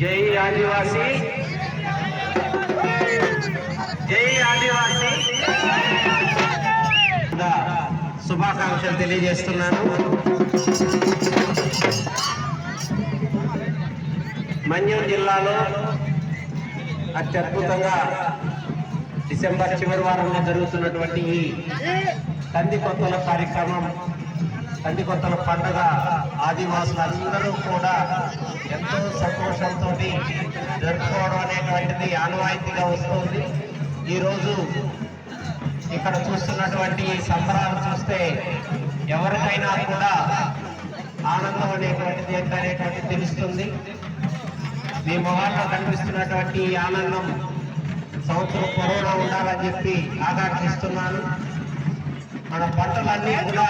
జై ఆదివాసి. జై ఆదివాసి. శుభాకాంక్షలు తెలియజేస్తున్నాను. మన్యం జిల్లాలో అత్యద్భుతంగా డిసెంబర్ చివరి వారంలో జరుగుతున్నటువంటి ఈ కంది కొత్తల కార్యక్రమం కంది కొత్తల పండుగ ఆదివాసులందరూ కూడా ఎంతో సంతోషంతో జరుపుకోవడం అనేటువంటిది ఆనవాయితీగా వస్తుంది. ఈరోజు ఇక్కడ చూస్తున్నటువంటి ఈ సంబరాలు చూస్తే ఎవరికైనా కూడా ఆనందం అనేటువంటిది ఏంటనేటువంటిది తెలుస్తుంది. మీ మొహాల్లో కనిపిస్తున్నటువంటి ఈ ఆనందం సంవత్సరం పొడవునా ఉండాలని చెప్పి ఆకాంక్షిస్తున్నాను. మన పంటలన్నీ కూడా